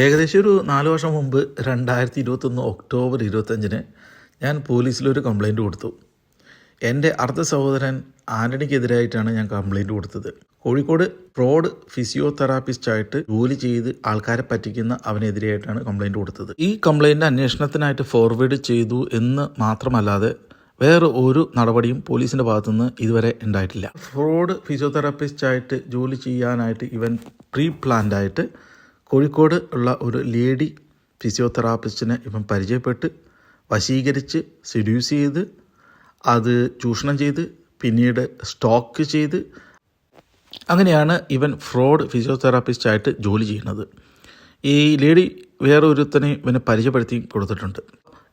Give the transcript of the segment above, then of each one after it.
ഏകദേശം ഒരു നാല് വർഷം മുമ്പ് രണ്ടായിരത്തി ഇരുപത്തൊന്ന് ഒക്ടോബർ ഇരുപത്തഞ്ചിന് ഞാൻ പോലീസിലൊരു കംപ്ലൈന്റ് കൊടുത്തു. എന്റെ അർദ്ധ സഹോദരൻ ആന്റണിക്കെതിരായിട്ടാണ് ഞാൻ കംപ്ലൈന്റ് കൊടുത്തത്. കോഴിക്കോട് ഫ്രോഡ് ഫിസിയോതെറാപ്പിസ്റ്റായിട്ട് ജോലി ചെയ്ത് ആൾക്കാരെ പറ്റിക്കുന്ന അവനെതിരെയായിട്ടാണ് കംപ്ലൈന്റ് കൊടുത്തത്. ഈ കംപ്ലൈന്റ് അന്വേഷണത്തിനായിട്ട് ഫോർവേഡ് ചെയ്തു എന്ന് മാത്രമല്ലാതെ വേറെ ഒരു നടപടിയും പോലീസിന്റെ ഭാഗത്തുനിന്ന് ഇതുവരെ ഉണ്ടായിട്ടില്ല. ഫ്രോഡ് ഫിസിയോതെറാപ്പിസ്റ്റായിട്ട് ജോലി ചെയ്യാനായിട്ട് ഇവൻ പ്രീ പ്ലാൻഡ് ആയിട്ട് കോഴിക്കോട് ഉള്ള ഒരു ലേഡി ഫിസിയോതെറാപ്പിസ്റ്റിനെ ഇവൻ പരിചയപ്പെട്ട് വശീകരിച്ച് സെഡ്യൂസ് ചെയ്ത് അത് ചൂഷണം ചെയ്ത് പിന്നീട് സ്റ്റോക്ക് ചെയ്ത് അങ്ങനെയാണ് ഇവൻ ഫ്രോഡ് ഫിസിയോതെറാപ്പിസ്റ്റായിട്ട് ജോലി ചെയ്യുന്നത്. ഈ ലേഡി വേറെ ഒരുത്തനെ ഇവനെ പരിചയപ്പെടുത്തി കൊടുത്തിട്ടുണ്ട്.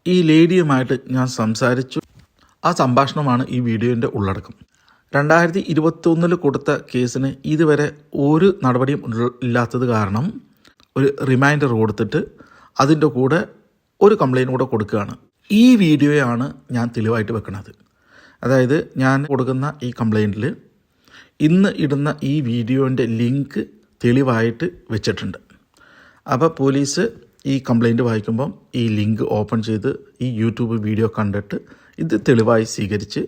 ഈ ലേഡിയുമായിട്ട് ഞാൻ സംസാരിച്ചു. ആ സംഭാഷണമാണ് ഈ വീഡിയോന്റെ ഉള്ളടക്കം. രണ്ടായിരത്തി ഇരുപത്തൊന്നിൽ കൊടുത്ത കേസിന് ഇതുവരെ ഒരു നടപടിയും ഇല്ലാത്തത് കാരണം ഒരു റിമൈൻഡർ കൊടുത്തിട്ട് അതിന്റെ കൂടെ ഒരു കംപ്ലയിന്റ് കൂടെ കൊടുക്കുകയാണ്. ഈ വീഡിയോയാണ് ഞാൻ തെളിവായിട്ട് വെക്കുന്നത് അതായത് ഞാൻ കൊടുക്കുന്ന ഈ കംപ്ലയിന്റിൽ ഇന്ന് ഇടുന്ന ഈ വീഡിയോന്റെ ലിങ്ക് തെളിവായിട്ട് വെച്ചിട്ടുണ്ട്. അപ്പോൾ പോലീസ് ഈ കംപ്ലയിന്റ് വായിക്കുമ്പം ഈ ലിങ്ക് ഓപ്പൺ ചെയ്ത് ഈ യൂട്യൂബ് വീഡിയോ കണ്ടിട്ട് ഇത് തെളിവായി സ്വീകരിച്ച്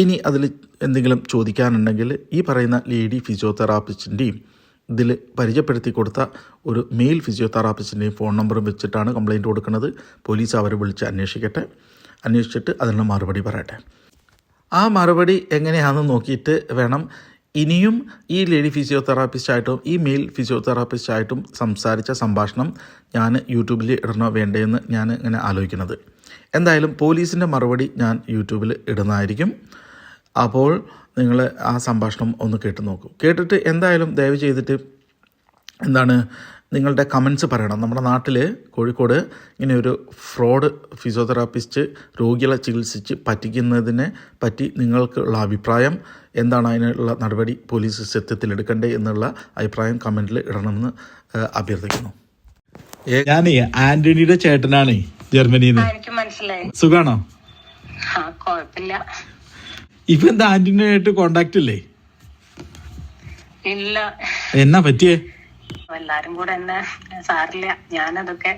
ഇനി അതിൽ എന്തെങ്കിലും ചോദിക്കാനുണ്ടെങ്കിൽ ഈ പറയുന്ന ലേഡി ഫിസിയോതെറാപ്പിസ്റ്റിന്റെയും ഇതിൽ പരിചയപ്പെടുത്തി കൊടുത്ത ഒരു മെയിൽ ഫിസിയോതെറാപ്പിസ്റ്റിന്റെയും ഫോൺ നമ്പറും വെച്ചിട്ടാണ് കംപ്ലയിന്റ് കൊടുക്കുന്നത്. പോലീസ് അവരെ വിളിച്ച് അന്വേഷിക്കട്ടെ. അന്വേഷിച്ചിട്ട് അതിനുള്ള മറുപടി പറയട്ടെ. ആ മറുപടി എങ്ങനെയാണെന്ന് നോക്കിയിട്ട് വേണം ഇനിയും ഈ ലേഡി ഫിസിയോതെറാപ്പിസ്റ്റായിട്ടും ഈ മെയിൽ ഫിസിയോതെറാപ്പിസ്റ്റായിട്ടും സംസാരിച്ച സംഭാഷണം ഞാൻ യൂട്യൂബിൽ ഇടണോ വേണ്ടതെന്ന് ഞാൻ ഇങ്ങനെ ആലോചിക്കുന്നത്. എന്തായാലും പോലീസിന്റെ മറുപടി ഞാൻ യൂട്യൂബിൽ ഇടുന്നതായിരിക്കും. അപ്പോൾ നിങ്ങൾ ആ സംഭാഷണം ഒന്ന് കേട്ട് നോക്കൂ. കേട്ടിട്ട് എന്തായാലും ദയവ് ചെയ്തിട്ട് എന്താണ് നിങ്ങളുടെ കമൻസ് പറയണം. നമ്മുടെ നാട്ടിൽ കോഴിക്കോട് ഇങ്ങനെ ഒരു ഫ്രോഡ് ഫിസിയോതെറാപ്പിസ്റ്റ് രോഗികളെ ചികിത്സിച്ച് പറ്റിക്കുന്നതിനെ പറ്റി നിങ്ങൾക്കുള്ള അഭിപ്രായം എന്താണ് അതിനുള്ള നടപടി പോലീസ് സത്യത്തിൽ എടുക്കേണ്ടത് എന്നുള്ള അഭിപ്രായം കമന്റിൽ ഇടണമെന്ന് അഭ്യർത്ഥിക്കുന്നു. ഞാനേ ആന്റണിയുടെ ചേട്ടനാണ് ജർമ്മനിന്ന്. ആ, എനിക്ക് മനസ്സിലായി സുഖാണോ? ആ കൊഴപ്പില്ല. ഇപ്പൊ എന്താ ആന്റണിയായിട്ട് കോണ്ടാക്ട് ഇല്ലേ? ഇല്ല. എന്നാ പറ്റിയേ? എല്ലാരും കൂടെ എന്നെ സാറില്ല. ഞാനതൊക്കെ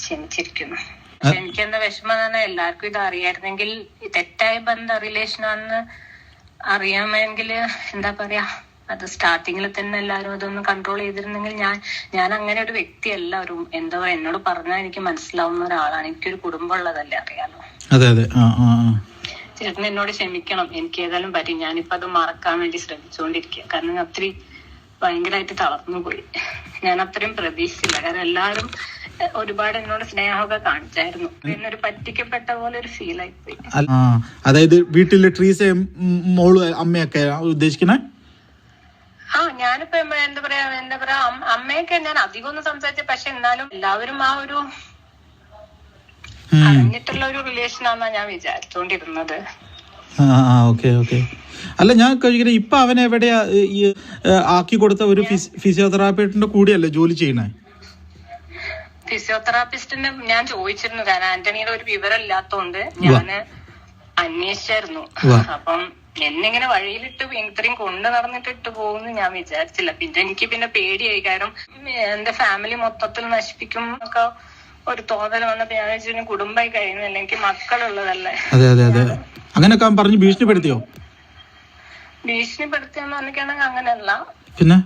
ക്ഷമിച്ചിരിക്കുന്നു. എനിക്കെന്താ വിഷമം തന്നെ എല്ലാവർക്കും ഇത് അറിയായിരുന്നെങ്കിൽ തെറ്റായ ബന്ധ റിലേഷൻ ആണെന്ന് അറിയാമെങ്കിൽ എന്താ പറയാ അത് സ്റ്റാർട്ടിങ്ങിൽ തന്നെ എല്ലാവരും അതൊന്ന് കൺട്രോൾ ചെയ്തിരുന്നെങ്കിൽ ഞാൻ ഞാൻ അങ്ങനെ ഒരു വ്യക്തി അല്ല. ഒരു എന്താ പറയാ എന്നോട് പറഞ്ഞാൽ എനിക്ക് മനസ്സിലാവുന്ന ഒരാളാണ്. എനിക്കൊരു കുടുംബം ഉള്ളതല്ലേ അറിയാലോ. അതെ അതെ. ചേട്ടൻ എന്നോട് ക്ഷമിക്കണം. എനിക്ക് ഏതായാലും പറ്റി. ഞാനിപ്പോ അത് മറക്കാൻ വേണ്ടി ശ്രമിച്ചുകൊണ്ടിരിക്കുക കാരണം ഞാൻ ഒത്തിരി ഭയങ്കരമായിട്ട് തളർന്നു പോയി. ഞാൻ അത്രയും പ്രതീക്ഷിച്ചില്ല. കാരണം എല്ലാവരും ഒരുപാട് എന്നോട് സ്നേഹമൊക്കെ കാണിച്ചായിരുന്നു. എന്നൊരു പറ്റിക്കപ്പെട്ട പോലെ ഒരു ഫീൽ ആയി പോയി. അതായത് വീട്ടിലെ ട്രീസ് മോൾ അമ്മയൊക്കെ ഉദ്ദേശിക്കണേ ആ ഞാനിപ്പോ എന്താ പറയാ എന്താ പറയാ അമ്മയൊക്കെ ഞാൻ അധികം ഒന്നും സംസാരിച്ച പക്ഷെ എന്നാലും എല്ലാവരും ആ ഒരു. അറിഞ്ഞിട്ടുള്ള ഒരു റിലേഷൻ ആണെന്നാ ഞാൻ വിചാരിച്ചോണ്ടിരുന്നത്. ആ ആ ഓക്കെ ഓക്കെ. അല്ല ഞാൻ കഴിക്കുന്നത് ഇപ്പൊ അവൻ എവിടെയാ? ഈ ആക്കി കൊടുത്ത ഒരു ഫിസിയോതെറാപ്പിസ്റ്റിന്റെ കൂടെയല്ലേ ജോലി ചെയ്യണേ ഫിസിയോതെറാപ്പിസ്റ്റിന് ഞാൻ ചോദിച്ചിരുന്നു. കാരണം ആന്റണിയുടെ ഒരു വിവരം ഇല്ലാത്തോണ്ട് ഞാൻ അന്വേഷിച്ചായിരുന്നു. അപ്പം എന്നിങ്ങനെ വഴിയിലിട്ട് ഇത്രയും കൊണ്ടു നടന്നിട്ട് ഇട്ട് പോകുന്നു ഞാൻ വിചാരിച്ചില്ല. പിന്നെ എനിക്ക് പിന്നെ പേടിയായി. കാരണം എന്റെ ഫാമിലി മൊത്തത്തിൽ നശിപ്പിക്കും ഒക്കെ ഒരു തോന്നൽ വന്നപ്പോ ഞാൻ വെച്ചു കുടുംബമായി കഴിയുന്നില്ല എനിക്ക് മക്കളുള്ളതല്ലേ. അതെ അതെ അതെ. അങ്ങനെയൊക്കെ പറഞ്ഞ് ഭീഷണിപ്പെടുത്തിയോ? ഭീഷണിപ്പെടുത്തിയെന്ന് പറഞ്ഞിട്ടാണെങ്കിൽ അങ്ങനെയല്ല. പിന്നെ?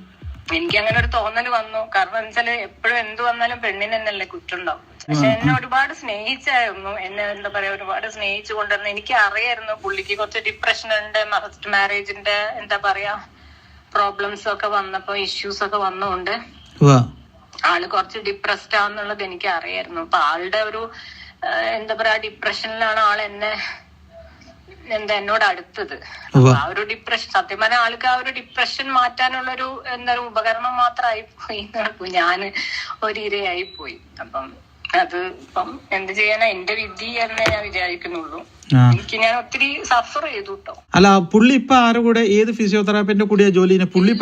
എനിക്ക് അങ്ങനെ ഒരു തോന്നൽ വന്നു. കാരണം വെച്ചാൽ എപ്പോഴും എന്ത് വന്നാലും പെണ്ണിന് തന്നെയല്ലേ കുറ്റുണ്ടാവും പക്ഷെ എന്നെ ഒരുപാട് സ്നേഹിച്ചായിരുന്നു. എന്നെ എന്താ പറയാ ഒരുപാട് സ്നേഹിച്ചു കൊണ്ടുവന്ന് എനിക്ക് അറിയായിരുന്നു പുള്ളിക്ക് കുറച്ച് ഡിപ്രഷൻ ഉണ്ട് ഫസ്റ്റ് മാരേജിന്റെ എന്താ പറയാ പ്രോബ്ലംസ് ഒക്കെ വന്നപ്പോ ഇഷ്യൂസ് ഒക്കെ വന്നുകൊണ്ട് ആൾ കുറച്ച് ഡിപ്രസ്ഡ് ആവുന്നുള്ളത് എനിക്ക് അറിയായിരുന്നു അപ്പൊ ആളുടെ ഒരു എന്താ പറയാ ഡിപ്രഷനിലാണ് ആൾ എന്നെ എന്താ എന്നോട് അടുത്തത്. ആ ഒരു ഡിപ്രഷൻ സത്യം പറഞ്ഞ ആൾക്ക് ആ ഒരു ഡിപ്രഷൻ മാറ്റാനുള്ള ഒരു എന്താ പറയുക ഉപകരണം മാത്രമായി പോയി ഞാൻ ഒരു ഇരയായി പോയി. അപ്പം അത് ഇപ്പം എന്ത് ചെയ്യാനാ? എന്റെ വിധി എന്നേ ഞാൻ വിചാരിക്കുന്നുള്ളൂ. എനിക്ക് ഞാൻ ഒത്തിരി സഫർ ചെയ്തു കേട്ടോ അല്ല പുള്ളി ഇപ്പൊ ആരുടെ കൂടെ? ഏത് ഫിസിയോതെറാപ്പിന്റെ കൂടെയാ ജോലി? പുള്ളി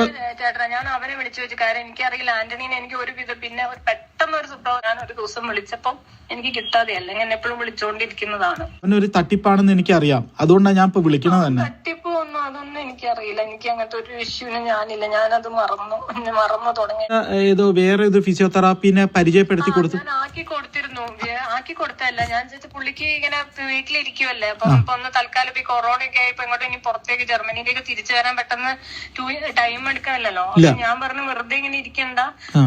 ചേട്ടാ ഞാൻ അവനെ വിളിച്ചു വെച്ചു കാരണം എനിക്കറിയില്ല. ആന്റണീനെ എനിക്ക് ഒരു വിധം പിന്നെ ഒരു പെട്ടെന്ന് ഒരു സുപ്രഭാതം ഞാൻ ഒരു ദിവസം വിളിച്ചപ്പോ എനിക്ക് കിട്ടാതെ അല്ലെങ്കിൽ എന്നെ എപ്പോഴും വിളിച്ചുകൊണ്ടിരിക്കുന്നതാണ് അവനൊരു തട്ടിപ്പാണെന്ന് എനിക്കറിയാം. അതുകൊണ്ടാണ് ഞാൻ ഇപ്പൊ വിളിക്കണത് തന്നെ. തട്ടിപ്പ് ഒന്നും അതൊന്നും എനിക്കറിയില്ല. എനിക്ക് അങ്ങനത്തെ ഒരു ഇഷ്യൂവിന് ഞാനില്ല. ഞാനത് മറന്നു. എന്നെ മറന്നു തുടങ്ങി. ഏതോ വേറെ ഏതോ ഫിസിയോതെറാപ്പിനെ പരിചയപ്പെടുത്തി കൊടുത്തു. ഞാൻ ആക്കി കൊടുത്തിരുന്നു. ആക്കി കൊടുത്തല്ല ഞാൻ ചോദിച്ചു പുള്ളിക്ക് ഇങ്ങനെ വീട്ടിലിരിക്കുവല്ലേ. അപ്പം ഇപ്പൊ ഒന്ന് തൽക്കാലം ഇപ്പൊ ഈ കൊറോണ ഒക്കെ ആയപ്പോ ഇങ്ങോട്ട് ഇനി പുറത്തേക്ക് ജർമ്മനിയിലേക്ക് തിരിച്ചു വരാൻ പെട്ടെന്ന് ടു ടൈം എടുക്കാനല്ലോ ഞാൻ പറഞ്ഞു വെറുതെ ഇങ്ങനെ ഇരിക്കണ്ട.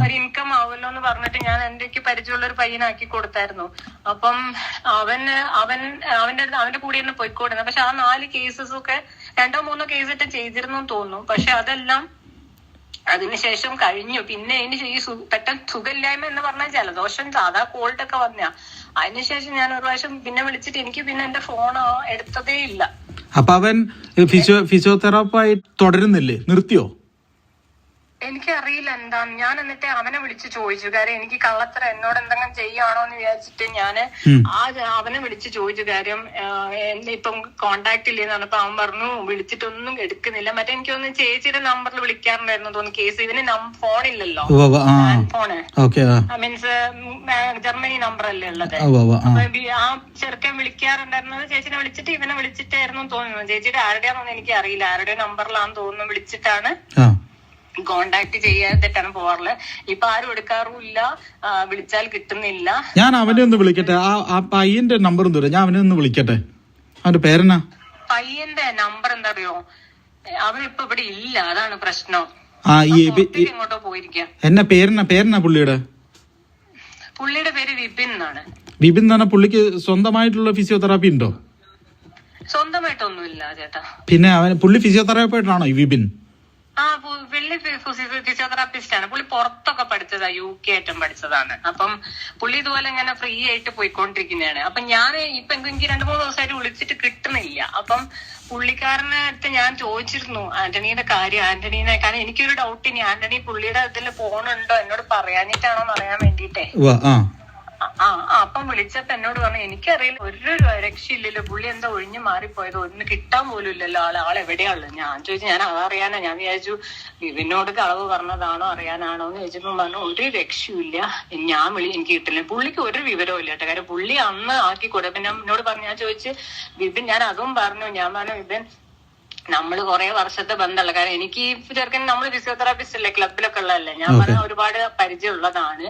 ഒരു ഇൻകം ആവുമല്ലോ എന്ന് പറഞ്ഞിട്ട് ഞാൻ എന്റെ പരിചയമുള്ള ഒരു പയ്യനാക്കി കൊടുത്തായിരുന്നു. അപ്പം അവന് അവൻ അവന്റെ അടുത്ത് അവന്റെ കൂടെ ഇരുന്ന് പോയിക്കോടുന്നു പക്ഷെ ആ നാല് കേസസ് ഒക്കെ രണ്ടോ മൂന്നോ കേസ് ഇട്ട് ചെയ്തിരുന്നു തോന്നുന്നു. പക്ഷെ അതെല്ലാം അതിനുശേഷം കഴിഞ്ഞു. പിന്നെ അതിന് ഈ പെട്ടെന്ന് സുഖമില്ലായ്മ എന്ന് പറഞ്ഞാൽ ജലദോഷം സാധാ കോൾഡ് ഒക്കെ വന്ന. അതിനുശേഷം ഞാൻ ഒരു പ്രാവശ്യം പിന്നെ വിളിച്ചിട്ട് എനിക്ക് പിന്നെ എന്റെ ഫോൺ എടുത്തതേ ഇല്ല. അപ്പൊ അവൻ ഫിസിയോ ഫിസിയോതെറാപ്പായി തുടരുന്നില്ലേ? നിർത്തിയോ? എനിക്കറിയില്ല എന്താ. ഞാൻ എന്നിട്ട് അവനെ വിളിച്ച് ചോദിച്ചു. കാര്യം എനിക്ക് കള്ളത്തര എന്നോട് എന്തെങ്കിലും ചെയ്യാണോ എന്ന് വിചാരിച്ചിട്ട് ഞാൻ ആ അവനെ വിളിച്ച് ചോദിച്ചു. കാര്യം എന്നെ ഇപ്പം കോണ്ടാക്ട് ഇല്ലെന്ന് പറഞ്ഞപ്പോ അവൻ പറഞ്ഞു വിളിച്ചിട്ടൊന്നും എടുക്കുന്നില്ല. മറ്റേ എനിക്ക് തോന്നുന്നു ചേച്ചിയുടെ നമ്പറിൽ വിളിക്കാറുണ്ടായിരുന്നു തോന്നുന്നു. കേസ് ഇതിന് ഫോൺ ഇല്ലല്ലോ. ഫോണ് മീൻസ് ജർമ്മനി നമ്പർ അല്ലേ ഉള്ളത്. ആ. ചെറുക്കൻ വിളിക്കാറുണ്ടായിരുന്നത് ചേച്ചിനെ വിളിച്ചിട്ട് ഇവനെ വിളിച്ചിട്ടായിരുന്നു തോന്നുന്നു. ചേച്ചിയുടെ ആരുടെയാണെന്ന് എനിക്ക് അറിയില്ല ആരുടെ നമ്പറിലാന്ന് തോന്നുന്നു വിളിച്ചിട്ടാണ്. കോണ്ടാക്ട് ചെയ്യാതിട്ടാണ് പോവാറുള്ളത് ഇപ്പൊ ആരും എടുക്കാറുമില്ല. വിളിച്ചാൽ കിട്ടുന്നില്ല. ഞാൻ അവനെ ഒന്ന് വിളിക്കട്ടെ. ആ പയ്യന്റെ നമ്പർ ഒന്ന് ഞാൻ അവനെ ഒന്ന് വിളിക്കട്ടെ. അവന്റെ പേരെന്നാ? പയ്യന്റെ നമ്പർ എന്താ അറിയോ അവൻ ഇപ്പൊ ഇവിടെ ഇല്ല. അതാണ് പ്രശ്നം. ആ ഈ എങ്ങോട്ടോ പോയിരിക്കാം. എന്നാ പേരെന്നാ? പേരെന്നാ പുള്ളിയുടെ? പുള്ളിയുടെ പേര് വിപിൻ എന്നാണ്. വിപിൻ എന്ന് പറഞ്ഞ പുള്ളിക്ക് സ്വന്തമായിട്ടുള്ള ഫിസിയോതെറാപ്പി ഉണ്ടോ? സ്വന്തമായിട്ടൊന്നുമില്ല ചേട്ടാ. പിന്നെ അവൻ പുള്ളി ഫിസിയോതെറാപ്പിയായിട്ടാണോ ഈ വിപിൻ? ആ വെള്ളി ഫിസിയോതെറാപ്പിസ്റ്റ് ആണ് പുള്ളി പുറത്തൊക്കെ പഠിച്ചതാ യു കെ ആയിട്ടും പഠിച്ചതാണ്. അപ്പം പുള്ളി ഇതുപോലെ ഇങ്ങനെ ഫ്രീ ആയിട്ട് പോയിക്കൊണ്ടിരിക്കുന്നതാണ്. അപ്പൊ ഞാൻ ഇപ്പൊ എനിക്ക് രണ്ടു മൂന്ന് ദിവസമായിട്ട് വിളിച്ചിട്ട് കിട്ടുന്നില്ല. അപ്പം പുള്ളിക്കാരനെ അടുത്ത് ഞാൻ ചോദിച്ചിരുന്നു ആന്റണിയുടെ കാര്യം ആന്റണീനെ കാരണം എനിക്കൊരു ഡൗട്ട് ഇനി ആന്റണി പുള്ളിയുടെ ഇതിൽ പോണുണ്ടോ? എന്നോട് പറയാനിട്ടാണോ എന്ന് അറിയാൻ വേണ്ടിട്ടേ ആ അപ്പം വിളിച്ചപ്പോ എന്നോട് പറഞ്ഞു എനിക്കറിയില്ല ഒരു രക്ഷയില്ലല്ലോ പുള്ളി എന്താ ഒഴിഞ്ഞു മാറിപ്പോയത് ഒന്ന് കിട്ടാൻ പോലും ഇല്ലല്ലോ ആളെ ആൾ എവിടെയാണുള്ളത് ഞാൻ ചോദിച്ചു ഞാൻ അതറിയാനാ ഞാൻ വിചാരിച്ചു വിവിനോട് കളവ് പറഞ്ഞതാണോ അറിയാനാണോ? എന്ന് ചോദിച്ചപ്പോ പറഞ്ഞു ഒരു രക്ഷയില്ല ഞാൻ വിളി എനിക്ക് കിട്ടില്ല. പുള്ളിക്ക് ഒരു വിവരവും ഇല്ല കേട്ടോ. കാര്യം പുള്ളി അന്ന് ആക്കി കൊടുക്കും പിന്നെ എന്നോട് പറഞ്ഞു ഞാൻ ചോദിച്ചു വിപിൻ ഞാൻ അതും പറഞ്ഞു. ഞാൻ പറഞ്ഞു വിപിൻ നമ്മൾ കുറെ വർഷത്തെ ബന്ധമുള്ള കാരണം എനിക്ക് ചെറുക്കൻ നമ്മൾ ഫിസിയോതെറാപ്പിസ്റ്റ് അല്ലേ? ക്ലബിലൊക്കെ ഉള്ളതല്ലേ? ഞാൻ പറഞ്ഞ ഒരുപാട് പരിചയമുള്ളതാണ്.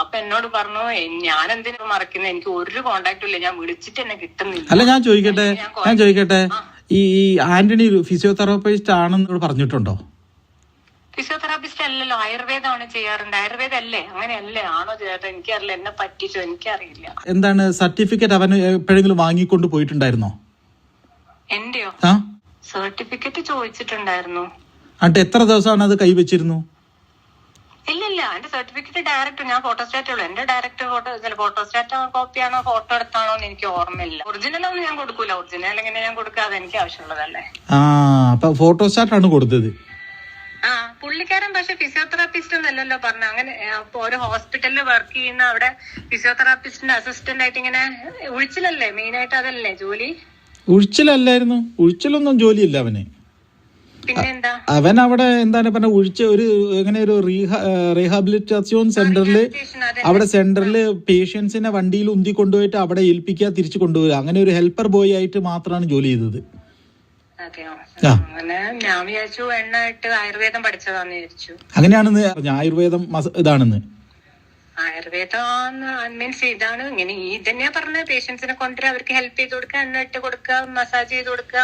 അപ്പൊ എന്നോട് പറഞ്ഞു ഞാൻ എന്തിനാ മറക്കുന്നത് എനിക്ക് ഒരു കോണ്ടാക്ടും ഇല്ല. ഞാൻ വിളിച്ചിട്ട് എന്നെ കിട്ടുന്നില്ല. അല്ല ഞാൻ ചോദിക്കട്ടെ? ഞാൻ ചോദിക്കട്ടെ? ഈ ആന്റണി ഫിസിയോതെറാപ്പിസ്റ്റ് ആണെന്ന് പറഞ്ഞിട്ടുണ്ടോ? ഫിസിയോതെറാപ്പിസ്റ്റ് അല്ലല്ലോ. ആയുർവേദമാണ് ചെയ്യാറുണ്ട്. ആയുർവേദം അല്ലേ? അങ്ങനെയല്ലേ? ആണോ ചേട്ടാ? എനിക്കറിയില്ല. എന്നെ പറ്റിച്ചോ? എനിക്കറിയില്ല. എന്താണ് സർട്ടിഫിക്കറ്റ് അവൻ എപ്പോഴെങ്കിലും വാങ്ങിക്കൊണ്ട് പോയിട്ടുണ്ടായിരുന്നോ? എന്റെയോ? സർട്ടിഫിക്കറ്റ് ചോദിച്ചിട്ടുണ്ടായിരുന്നു. എന്നിട്ട് എത്ര ദിവസമാണ് അത് കൈവച്ചിരുന്നു? ഇല്ല ഇല്ല എന്റെ സർട്ടിഫിക്കറ്റ് ഡയറക്റ്റ് ഞാൻ ഫോട്ടോസ്റ്റാറ്റ് ഉള്ളു. എന്റെ ഡയറക്റ്റ് ഫോട്ടോ ഫോട്ടോസ്റ്റാറ്റ് കോപ്പിയാണോ ഫോട്ടോ എടുത്താണോ എന്ന് എനിക്ക് ഓർമ്മയില്ല. ഒറിജിനൽ ഒന്നും ഞാൻ കൊടുക്കൂല. ഒറിജിനൽ എങ്ങനെ ഞാൻ കൊടുക്കാതെ എനിക്ക് ആവശ്യമുള്ളതല്ലേ. ആ അപ്പൊ ആണ് കൊടുത്തത്. ആ പുള്ളിക്കാരൻ പക്ഷെ ഫിസിയോതെറാപ്പിസ്റ്റ് എന്നല്ലല്ലോ പറഞ്ഞ. അങ്ങനെ അപ്പൊ ഒരു ഹോസ്പിറ്റലിൽ വർക്ക് ചെയ്യുന്ന അവിടെ ഫിസിയോതെറാപ്പിസ്റ്റിന്റെ അസിസ്റ്റന്റ് ആയിട്ട് ഇങ്ങനെ ഒഴിച്ചിലല്ലേ മെയിൻ ആയിട്ട് അതല്ലേ ജോലി? ഉഴിച്ചിലല്ലായിരുന്നു. ഉഴിച്ചിലൊന്നും ജോലിയില്ല അവന്. അവൻ അവിടെ എന്താണ് പറഞ്ഞ ഉഴിച്ച ഒരു എങ്ങനെ ഒരു റീഹാബിലിറ്റേഷൻ സെന്ററിൽ അവിടെ സെന്ററിൽ പേഷ്യൻസിനെ വണ്ടിയിൽ ഉന്തി കൊണ്ടുപോയിട്ട് അവിടെ ഏൽപ്പിക്കുക തിരിച്ചു കൊണ്ടുപോവുക അങ്ങനെ ഒരു ഹെൽപ്പർ ബോയ് ആയിട്ട് മാത്രമാണ് ജോലി ചെയ്തത്. അങ്ങനെയാണ് ആയുർവേദം അങ്ങനെയാണെന്ന് ഇതാണെന്ന്. ആയുർവേദം മീൻസ് ഇതാണ്. ഇങ്ങനെ ഈ തന്നെയാ പറഞ്ഞത്. പേഷ്യൻസിനെ കൊണ്ടുവരിക അവർക്ക് ഹെൽപ്പ് ചെയ്ത് കൊടുക്കുക എണ്ണ ഇട്ട് കൊടുക്കുക മസാജ് ചെയ്ത് കൊടുക്കുക.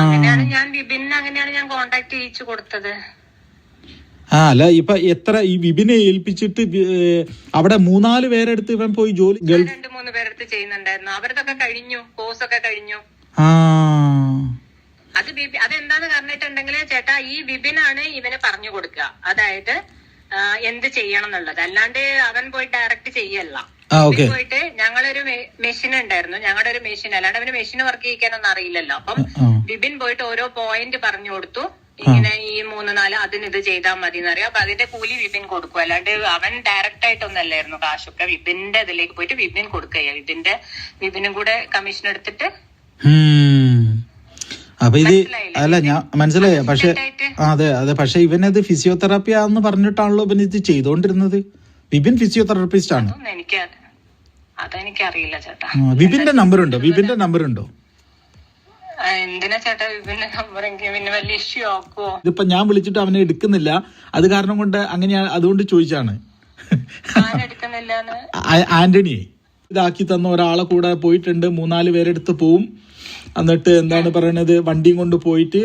അങ്ങനെയാണ് ഞാൻ വിപിന് അങ്ങനെയാണ് ഞാൻ കോണ്ടാക്ട് ചെയ്യിച്ചു കൊടുത്തത്. ആ അല്ല ഇപ്പൊ എത്ര ഈ വിപിനെ ഏൽപ്പിച്ചിട്ട് അവിടെ മൂന്നാൽ പേരെടുത്ത് ഇവൻ പോയി ജോലി രണ്ട് മൂന്ന് പേരെടുത്ത് ചെയ്യുന്നുണ്ടായിരുന്നു. അവരതൊക്കെ കഴിഞ്ഞു കോഴ്സ് ഒക്കെ കഴിഞ്ഞു. ആ. അത് അതെന്താന്ന് പറഞ്ഞിട്ടുണ്ടെങ്കിൽ ചേട്ടാ ഈ വിപിനാണ് ഇവന് പറഞ്ഞു കൊടുക്കുക. അതായത് എന്ത് ചെയ്യണം എന്നുള്ളത്. അല്ലാണ്ട് അവൻ പോയി ഡയറക്റ്റ് ചെയ്യല്ല. പോയിട്ട് ഞങ്ങളൊരു മെഷീൻ ഉണ്ടായിരുന്നു. ഞങ്ങളുടെ ഒരു മെഷീൻ അല്ലാണ്ട് അവന് മെഷീൻ വർക്ക് ചെയ്യിക്കാനൊന്നും അറിയില്ലല്ലോ. അപ്പം ബിബിൻ പോയിട്ട് ഓരോ പോയിന്റ് പറഞ്ഞു കൊടുത്തു. ഇങ്ങനെ ഈ മൂന്ന് നാല് അതിന് ഇത് ചെയ്താൽ മതി എന്ന് അറിയാം. അപ്പൊ അതിന്റെ കൂലി വിപിൻ കൊടുക്കും. അല്ലാണ്ട് അവൻ ഡയറക്റ്റ് ആയിട്ടൊന്നല്ലായിരുന്നു കാശൊക്കെ വിപിന്റെ ഇതിലേക്ക് പോയിട്ട് വിപിൻ കൊടുക്കുക വിപിന്റെ വിപിനും കൂടെ കമ്മീഷൻ എടുത്തിട്ട്. അപ്പൊ ഇത് അല്ല ഞാൻ മനസ്സിലായി. പക്ഷെ അതെ അതെ. പക്ഷെ ഇവനത് ഫിസിയോതെറാപ്പി ആണെന്ന് പറഞ്ഞിട്ടാണല്ലോ ഇവൻ ഇത് ചെയ്തോണ്ടിരുന്നത്. വിപിൻ ഫിസിയോതെറാപ്പിസ്റ്റ് ആണ്. അതെനിക്കറിയില്ല ചേട്ടാ. വിപിന്റെ നമ്പർ ഉണ്ടോ? വിപിന്റെ നമ്പർ ഉണ്ടോ? എന്തിനാ ചേട്ടാ വിപിന്റെ നമ്പർ പിന്നെ വലിയ ഇഷ്യൂ ആക്കുവോ? ഇതിപ്പോ ഞാൻ വിളിച്ചിട്ട് അവനെ എടുക്കുന്നില്ല. അത് കാരണം കൊണ്ട് അങ്ങനെയാണ് അതുകൊണ്ട് ചോദിച്ചാണ്. ആന്റണി ആന്റണിയെ. ഇതാക്കി തന്ന ഒരാളെ കൂടെ പോയിട്ടുണ്ട്. മൂന്നാൽ പേരെടുത്ത് പോവും. എന്നിട്ട് എന്താണ് പറയണത്? വണ്ടിയും കൊണ്ട് പോയിട്ട്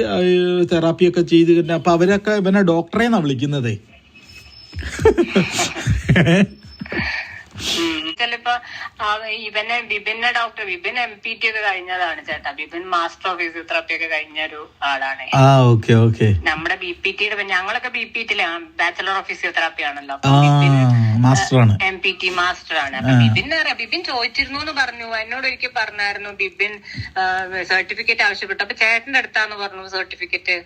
തെറാപ്പി ഒക്കെ ചെയ്ത് കഴിഞ്ഞാൽ അപ്പൊ അവരൊക്കെ ഇവനെ ഡോക്ടറേന്നാ വിളിക്കുന്നതേ? ചിലപ്പോ ആ, ഇവനെ വിപിന്റെ doctor Vipin M P T ഒക്കെ കഴിഞ്ഞതാണ് ചേട്ടാ. വിപിൻ മാസ്റ്റർ ഓഫ് ഫിസിയോതെറാപ്പി ഒക്കെ കഴിഞ്ഞ ഒരു ആളാണ് നമ്മുടെ ബി പി ടിയുടെ ഞങ്ങളൊക്കെ ബി പി ടിയിലെ ബാച്ചലർ ഓഫ് ഫിസിയോതെറാപ്പി ആണല്ലോ. മാസ്റ്ററാണ് എം പി ടി മാസ്റ്റർ ആണ്. അപ്പൊ ബിബിൻ അറിയാം ബിബിൻ ചോദിച്ചിരുന്നു എന്ന് പറഞ്ഞു. എന്നോട് ഒരിക്കൽ പറഞ്ഞായിരുന്നു ബിബിൻ സർട്ടിഫിക്കറ്റ് ആവശ്യപ്പെട്ടു. അപ്പൊ ചേട്ടന്റെ അടുത്താന്ന് പറഞ്ഞു സർട്ടിഫിക്കറ്റ്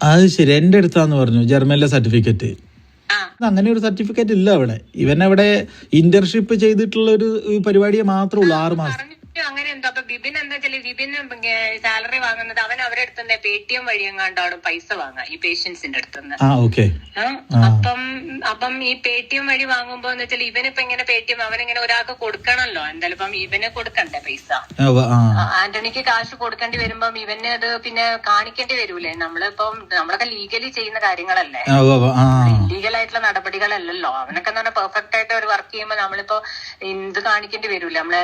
അത് ശരി എന്റെ അടുത്താന്ന് പറഞ്ഞു ജർമ്മനിലെ സർട്ടിഫിക്കറ്റ് അങ്ങനെ ഒരു സർട്ടിഫിക്കറ്റ് ഇല്ല അവിടെ. ഇവൻ അവിടെ ഇന്റേൺഷിപ്പ് ചെയ്തിട്ടുള്ള ഒരു പരിപാടിയെ മാത്രമേ ഉള്ളൂ ആറ് മാസം. അങ്ങനെ എന്തോ. അപ്പൊ ബിബിൻ എന്താ വെച്ചാൽ ബിബിന് സാലറി വാങ്ങുന്നത് അവൻ അവരുടെ അടുത്ത് തന്നെ പേ ടി എം വഴി എങ്ങാണ്ടാണ് പൈസ വാങ്ങുക ഈ പേഷ്യൻസിന്റെ അടുത്തുനിന്ന് അപ്പം അപ്പം ഈ പേ ടി എം വഴി വാങ്ങുമ്പോ എന്ന് വെച്ചാൽ ഇവനിപ്പോ ഇങ്ങനെ പേ ടി എം അവനിങ്ങനെ ഒരാൾക്ക് കൊടുക്കണല്ലോ. എന്തായാലും ഇപ്പം ഇവന് കൊടുക്കണ്ടേ പൈസ? ആന്റണിക്ക് കാശ് കൊടുക്കേണ്ടി വരുമ്പം ഇവന് അത് പിന്നെ കാണിക്കേണ്ടി വരൂലേ? നമ്മളിപ്പം നമ്മളൊക്കെ ലീഗലി ചെയ്യുന്ന കാര്യങ്ങളല്ലേ? ലീഗൽ ആയിട്ടുള്ള നടപടികളല്ലല്ലോ. അവനൊക്കെ എന്ന് പറഞ്ഞാൽ പെർഫെക്റ്റ് ആയിട്ട് ഒരു വർക്ക് ചെയ്യുമ്പോൾ നമ്മളിപ്പോ എന്ത് കാണിക്കേണ്ടി വരൂലേ? നമ്മൾ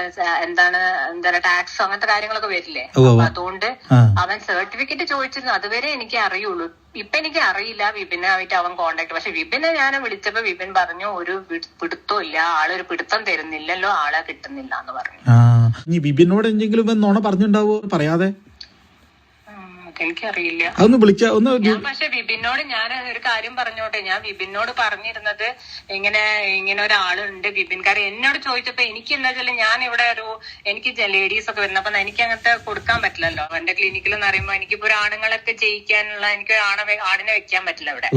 എന്താണ് എന്താ ടാക്സ് അങ്ങനത്തെ കാര്യങ്ങളൊക്കെ വരില്ലേ? അപ്പൊ അതുകൊണ്ട് അവൻ സർട്ടിഫിക്കറ്റ് ചോദിച്ചിരുന്നു. അതുവരെ എനിക്ക് അറിയുള്ളൂ. ഇപ്പൊ എനിക്ക് അറിയില്ല വിപിനായിട്ട് അവൻ കോണ്ടാക്ട് പക്ഷെ വിപിനെ ഞാൻ വിളിച്ചപ്പോ വിപിൻ പറഞ്ഞു ഒരു പിടി- പിടുത്തവും ഇല്ല ആളൊരു പിടുത്തം തരുന്നില്ലല്ലോ. ആളെ കിട്ടുന്നില്ല എന്ന് പറഞ്ഞു. ഇനി ബിബിനോട് എന്തെങ്കിലും നുണ പറഞ്ഞിട്ടുണ്ടാവോ പറയാതെ? എനിക്കറിയില്ല. അതൊന്ന് വിളിച്ച ഒന്ന് ഞാൻ പക്ഷെ വിപിനോട് ഞാൻ ഒരു കാര്യം പറഞ്ഞോട്ടെ. ഞാൻ വിപിനോട് പറഞ്ഞിരുന്നത് ഇങ്ങനെ ഇങ്ങനെ ഒരാളുണ്ട് വിപിൻ. കാര്യം എന്നോട് ചോദിച്ചപ്പോ എനിക്ക് എന്താ വെച്ചാൽ ഞാൻ ഇവിടെ ഒരു എനിക്ക് ലേഡീസ് ഒക്കെ വരുന്നത്. അപ്പൊ എനിക്ക് അങ്ങനത്തെ കൊടുക്കാൻ പറ്റില്ലല്ലോ. എന്റെ ക്ലിനിക്കിൽ എന്ന് പറയുമ്പോ എനിക്കിപ്പോ ഒരു ആണുങ്ങളൊക്കെ ജയിക്കാനുള്ള എനിക്ക് ഒരു ആണെ ആടിനെ വെക്കാൻ പറ്റില്ല ഇവിടെ.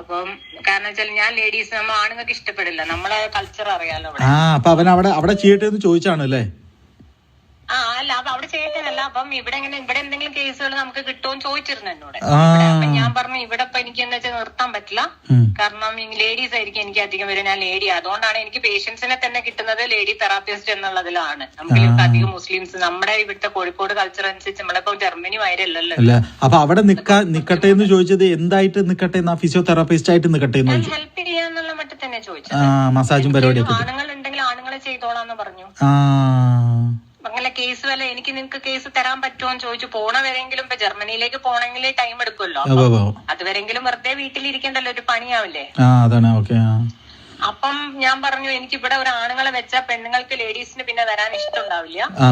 അപ്പം കാരണം വെച്ചാൽ ഞാൻ ലേഡീസ് നമ്മൾ ആണുങ്ങൾക്ക് ഇഷ്ടപ്പെടില്ല. നമ്മളെ കൾച്ചർ അറിയാലോ ഇവിടെ. ആ അപ്പൊ അവൻ അവിടെ അവിടെ ചെയ്യട്ടെ എന്ന് ചോദിച്ചാണ് അല്ലേ ആ അല്ല അപ്പൊ അവിടെ ചേട്ടനല്ല അപ്പം ഇവിടെ എങ്ങനെ ഇവിടെ എന്തെങ്കിലും കേസുകൾ നമുക്ക് കിട്ടുമെന്ന് ചോദിച്ചിരുന്നു എന്നോട്. അപ്പൊ ഞാൻ പറഞ്ഞു ഇവിടെ ഇപ്പൊ എനിക്ക് എന്താ വെച്ചാൽ നിർത്താൻ പറ്റില്ല. കാരണം ലേഡീസ് ആയിരിക്കും എനിക്ക് അധികം വരും ഞാൻ ലേഡി അതുകൊണ്ടാണ് എനിക്ക് പേഷ്യൻസിനെ തന്നെ കിട്ടുന്നത് ലേഡി തെറാപ്പിസ്റ്റ് എന്നുള്ളതിലാണ്. നമുക്ക് അധികം മുസ്ലിംസ് നമ്മുടെ ഇവിടുത്തെ കോഴിക്കോട് കൾച്ചർ അനുസരിച്ച് നമ്മളിപ്പോ ജർമ്മനി വയറല്ലല്ലോ അല്ല അപ്പൊ അവിടെ നിക്കാ നിക്കട്ടെ എന്ന് ചോദിച്ചത് എന്തായിട്ട് നിക്കട്ടെ എന്നാ ഫിസിയോതെറാപ്പിസ്റ്റ് ആയിട്ട് നിക്കട്ടെ എന്ന് ഹെൽപ്പ് ചെയ്യാന്നുള്ള മട്ടിൽ തന്നെ ചോദിച്ചു മസാജും പരിപാടിയൊക്കെ ആണുങ്ങൾ ഉണ്ടെങ്കിൽ ആണുങ്ങളെ ചെയ്തോളാന്ന് പറഞ്ഞു. അങ്ങനെ കേസ് വല്ല എനിക്ക് നിങ്ങക്ക് കേസ് തരാൻ പറ്റുമോ എന്ന് ചോദിച്ചു. പോണവരെങ്കിലും ഇപ്പൊ ജർമ്മനിയിലേക്ക് പോണെങ്കിൽ ടൈം എടുക്കുമല്ലോ. അതുവരെങ്കിലും വെറുതെ വീട്ടിലിരിക്കണ്ടല്ലോ ഒരു പണിയാവില്ലേ? അതാണ് ഓക്കെ അപ്പം ഞാൻ പറഞ്ഞു എനിക്ക് ഇവിടെ ഒരു ആണുങ്ങളെ വെച്ചാൽ പെണ്ണുങ്ങൾക്ക് ലേഡീസിന് പിന്നെ വരാൻ ഉവ്വ്. ആ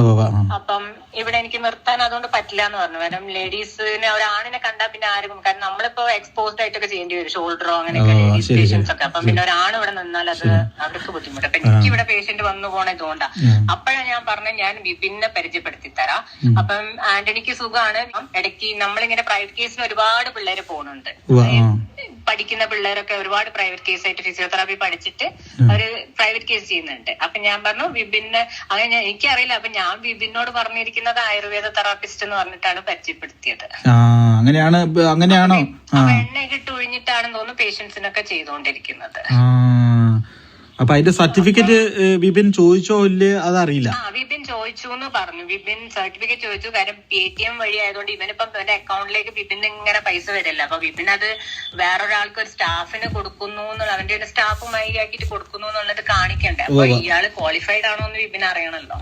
അപ്പം ഇവിടെ എനിക്ക് നിർത്താൻ അതുകൊണ്ട് പറ്റില്ല എന്ന് പറഞ്ഞു. കാരണം ലേഡീസിനെ ഒരു ആണിനെ കണ്ടാൽ പിന്നെ ആരും കാരണം നമ്മളിപ്പോ എക്സ്പോസ്ഡ് ആയിട്ടൊക്കെ ചെയ്യേണ്ടി വരും. ഷോൾഡറോ അങ്ങനെയൊക്കെ ലേഡീസ് പേഷ്യൻസ് ഒക്കെ. അപ്പം പിന്നെ ഒരാണ് ഇവിടെ നിന്നാൽ അത് അവർക്ക് ബുദ്ധിമുട്ട്. അപ്പൊ എനിക്ക് ഇവിടെ പേഷ്യന്റ് വന്നു പോണേ ഇതുകൊണ്ടാ. ഉം. അപ്പോഴാണ് ഞാൻ പറഞ്ഞ ഞാൻ വിപിനെ പരിചയപ്പെടുത്തി തരാം. അപ്പം ആന്റണിക്ക് സുഖമാണ് ഇടയ്ക്ക് നമ്മളിങ്ങനെ പ്രൈവറ്റ് കേസിന് ഒരുപാട് പിള്ളേര് ആ. പഠിക്കുന്ന പിള്ളേരൊക്കെ ഒരുപാട് പ്രൈവറ്റ് കേസ് ആയിട്ട് ഫിസിയോതെറാപ്പി പഠിച്ചിട്ട് അവർ പ്രൈവറ്റ് കേസ് ചെയ്യുന്നുണ്ട്. അപ്പൊ ഞാൻ പറഞ്ഞു വിപിന് അങ്ങനെ എനിക്കറിയില്ല. അപ്പൊ ഞാൻ വിപിനോട് പറഞ്ഞിരിക്കുന്നത് ആയുർവേദ തെറാപ്പിസ്റ്റ് എന്ന് പറഞ്ഞിട്ടാണ് പരിചയപ്പെടുത്തിയത്. അങ്ങനെയാണ് അങ്ങനെയാണോ? ഇട്ട് ഒഴിഞ്ഞിട്ടാണെന്ന് തോന്നുന്നു പേഷ്യൻസിനൊക്കെ ചെയ്തുകൊണ്ടിരിക്കുന്നത്. അപ്പൊ അതിന്റെ സർട്ടിഫിക്കറ്റ് വിപിൻ ചോദിച്ചോ ഇല്ലേ അതറിയില്ല? ആ വിപിൻ ചോദിച്ചു എന്ന് പറഞ്ഞു. വിപിൻ സർട്ടിഫിക്കറ്റ് ചോദിച്ചു. കാരണം പേ ടി എം വഴി ആയതുകൊണ്ട് ഇവനിപ്പം ഇവന്റെ അക്കൗണ്ടിലേക്ക് വിപിൻ ഇങ്ങനെ പൈസ വരില്ല. അപ്പൊ വിപിൻ അത് വേറൊരാൾക്ക് ഒരു സ്റ്റാഫിന് കൊടുക്കുന്നു എന്നുള്ള അവന്റെ ഒരു സ്റ്റാഫുമായി ആക്കിയിട്ട് കൊടുക്കുന്നു എന്നുള്ളത് കാണിക്കണ്ടേ. അപ്പൊ ഇയാൾ ക്വാളിഫൈഡ് ആണോ എന്ന് വിപിൻ അറിയണല്ലോ.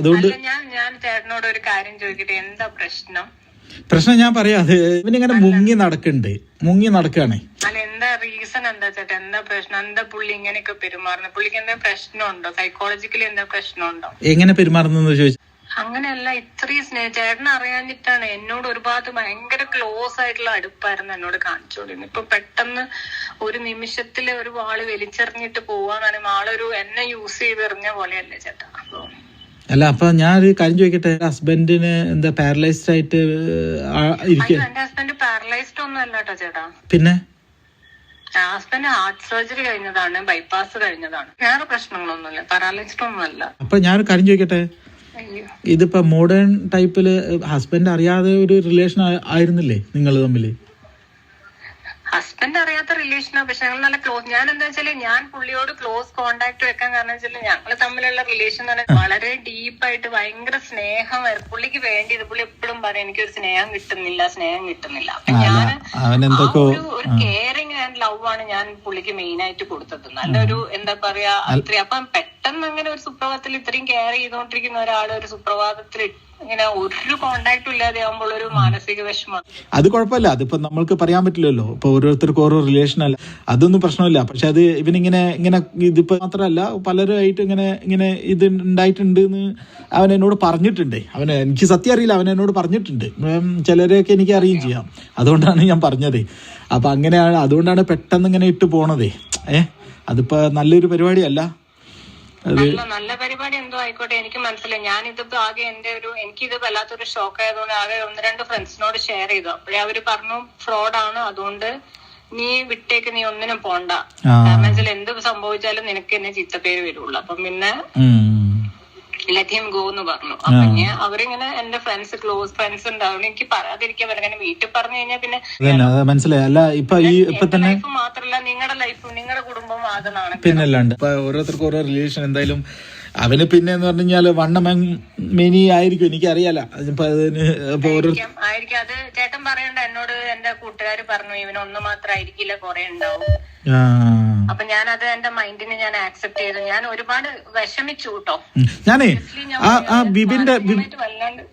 അതുകൊണ്ട് അല്ല ഞാൻ ഞാൻ ചേട്ടനോട് ഒരു കാര്യം ചോദിക്കട്ടെ? എന്താ പ്രശ്നം? പ്രശ്നം ഞാൻ പറയാം അത് ഇവനിങ്ങനെ മുങ്ങി നടക്കുന്നുണ്ട് മുങ്ങി നടക്കുകയാണ് എന്താ റീസൺ എന്താ ചേട്ടാ? എന്താ പ്രശ്നം? എന്താ പുള്ളി ഇങ്ങനെയൊക്കെ പെരുമാറുന്നത് പുള്ളിക്ക് എന്താ പ്രശ്നമുണ്ടോ? സൈക്കോളജിക്കലി എന്താ പ്രശ്നമുണ്ടോ? എങ്ങനെ പെരുമാറുന്നെന്ന് ചോദിച്ചു അങ്ങനെയല്ല ഇത്രയും സ്നേഹ ചേട്ടൻ അറിയാഞ്ഞിട്ടാണ് എന്നോട് ഒരുപാട് ഭയങ്കര ക്ലോസ് ആയിട്ടുള്ള അടുപ്പായിരുന്നു എന്നോട് കാണിച്ചുകൊണ്ടിരുന്നത് ഇപ്പൊ പെട്ടെന്ന് ഒരു നിമിഷത്തിൽ ഒരു വാൾ വലിച്ചെറിഞ്ഞിട്ട് പോവാന്നാലും ആളൊരു എന്നെ യൂസ് ചെയ്തെറിഞ്ഞ പോലെയല്ലേ ചേട്ടാ? അപ്പൊ അല്ല അപ്പൊ ഞാനൊരു കാര്യം ചോദിക്കട്ടെ? ഹസ്ബൻഡിന് എന്താ പാരലൈസ്ഡ് ആയിട്ട് ഇരിക്കുക എന്റെ ഹസ്ബൻഡ് പാരലൈസ്ഡ് ഒന്നും അല്ല കേട്ടോ ചേട്ടാ. പിന്നെ? ഹസ്ബൻഡ് ഹാർട്ട് സർജറി കഴിഞ്ഞതാണ് ബൈപ്പാസ് കഴിഞ്ഞതാണ്. വേറെ പ്രശ്നങ്ങളൊന്നുമില്ല പാരാലൈസ്ഡ് ഒന്നുമല്ല അപ്പൊ ഞാനൊരു കാര്യം ചോദിക്കട്ടെ? ഇതിപ്പോ മോഡേൺ ടൈപ്പിൽ ഹസ്ബൻഡ് അറിയാതെ ഒരു റിലേഷൻ ആയിരുന്നില്ലേ നിങ്ങൾ തമ്മിൽ ഹസ്ബൻഡ് അറിയാത്ത റിലേഷനാ പക്ഷെ ഞങ്ങൾ നല്ല ക്ലോസ് ഞാൻ എന്താ വെച്ചാൽ ഞാൻ പുള്ളിയോട് ക്ലോസ് കോണ്ടാക്ട് വെക്കാൻ കാരണം വെച്ചാൽ ഞങ്ങൾ തമ്മിലുള്ള റിലേഷൻ എന്ന് പറഞ്ഞാൽ വളരെ ഡീപ്പായിട്ട് ഭയങ്കര സ്നേഹമായിരുന്നു പുള്ളിക്ക് വേണ്ടിയത് പുള്ളി എപ്പോഴും പറയും എനിക്കൊരു സ്നേഹം കിട്ടുന്നില്ല സ്നേഹം കിട്ടുന്നില്ല. അപ്പൊ ഞാൻ ഒരു കെയറിങ് ആൻഡ് ലവ് ആണ് ഞാൻ പുള്ളിക്ക് മെയിൻ ആയിട്ട് കൊടുത്തത്. നല്ലൊരു എന്താ പറയാ അത്രയും അപ്പം പെട്ടെന്ന് അങ്ങനെ ഒരു സുപ്രഭാതത്തിൽ ഇത്രയും കെയർ ചെയ്തുകൊണ്ടിരിക്കുന്ന ഒരാൾ ഒരു സുപ്രഭാതത്തിൽ ഇങ്ങനെ ഒരു ഒരു മാനസിക അത് കുഴപ്പമില്ല. അതിപ്പോ നമ്മൾക്ക് പറയാൻ പറ്റില്ലല്ലോ. ഇപ്പൊ ഓരോരുത്തർക്കും ഓരോ റിലേഷൻ അല്ല. അതൊന്നും പ്രശ്നമില്ല. പക്ഷെ അത് ഇവനിങ്ങനെ ഇങ്ങനെ ഇതിപ്പോ മാത്രമല്ല പലരുമായിട്ട് ഇങ്ങനെ ഇങ്ങനെ ഇത് ഉണ്ടായിട്ടുണ്ട് എന്ന് അവൻ എന്നോട് പറഞ്ഞിട്ടുണ്ട്. അവന് എനിക്ക് സത്യം അറിയില്ല. അവൻ എന്നോട് പറഞ്ഞിട്ടുണ്ട്. ചിലരെയൊക്കെ എനിക്ക് അറിയുകയും ചെയ്യാം. അതുകൊണ്ടാണ് ഞാൻ പറഞ്ഞത്. അപ്പൊ അങ്ങനെയാണ് അതുകൊണ്ടാണ് പെട്ടെന്ന് ഇങ്ങനെ ഇട്ട് പോണതേ. ഏഹ് അതിപ്പോ നല്ലൊരു പരിപാടിയല്ല. നല്ല നല്ല പരിപാടി എന്തോ ആയിക്കോട്ടെ എനിക്ക് മനസ്സിലായി ഞാൻ ഇതിപ്പോ ആകെ എന്റെ ഒരു എനിക്കിത് വല്ലാത്തൊരു ഷോക്ക് ആയതുകൊണ്ട് ആകെ ഒന്ന് രണ്ട് ഫ്രണ്ട്സിനോട് ഷെയർ ചെയ്തു അപ്പോഴേ അവർ പറഞ്ഞു ഫ്രോഡാണ് അതുകൊണ്ട് നീ വിട്ടേക്ക് നീ ഒന്നിനും പോണ്ട. കാരണം എന്ത് സംഭവിച്ചാലും നിനക്ക് എന്നെ ചീത്തപ്പേര് വരുള്ളൂ അപ്പം പിന്നെ. ലെറ്റ് ഹിം ഗോ എന്ന് പറഞ്ഞു. അപ്പൊ ഞാൻ അവരിങ്ങനെ എന്റെ ഫ്രണ്ട്സ് ക്ലോസ് ഫ്രണ്ട്സ് ഉണ്ടാവും എനിക്ക് പറയാതിരിക്കാൻ പറ്റില്ല. കാരണം വീട്ടിൽ പറഞ്ഞു കഴിഞ്ഞാൽ പിന്നെ മനസ്സിലായി. അല്ല ഇപ്പൊ ഈ ഇപ്പൊ തന്നെ മാത്രല്ല നിങ്ങളുടെ ലൈഫും നിങ്ങളുടെ കുടുംബം ആകുന്നതാണ്. പിന്നെ ഓരോരുത്തർക്കും ഓരോ റിലേഷൻ എന്തായാലും അവന് പിന്നെ എന്ന് പറഞ്ഞു കഴിഞ്ഞാൽ വണ്ണം മെനി ആയിരിക്കും എനിക്കറിയാല. അതിന് ഇപ്പൊ ആയിരിക്കാം ആയിരിക്കാം. അത് ചേട്ടൻ പറയണ്ട എന്നോട് എന്റെ കൂട്ടുകാർ പറഞ്ഞു ഇവന് ഒന്ന് മാത്രമായിരിക്കില്ല കുറെ ഉണ്ടാവും. ആ. അപ്പൊ ഞാൻ അത് എന്റെ മൈൻഡിനെ ഞാൻ ആക്സെപ്റ്റ് ചെയ്തു. ഞാൻ ഒരുപാട് വിഷമിച്ചു കേട്ടോ. ഉം. ഞാനേ ആ ആ വിപിന്റെ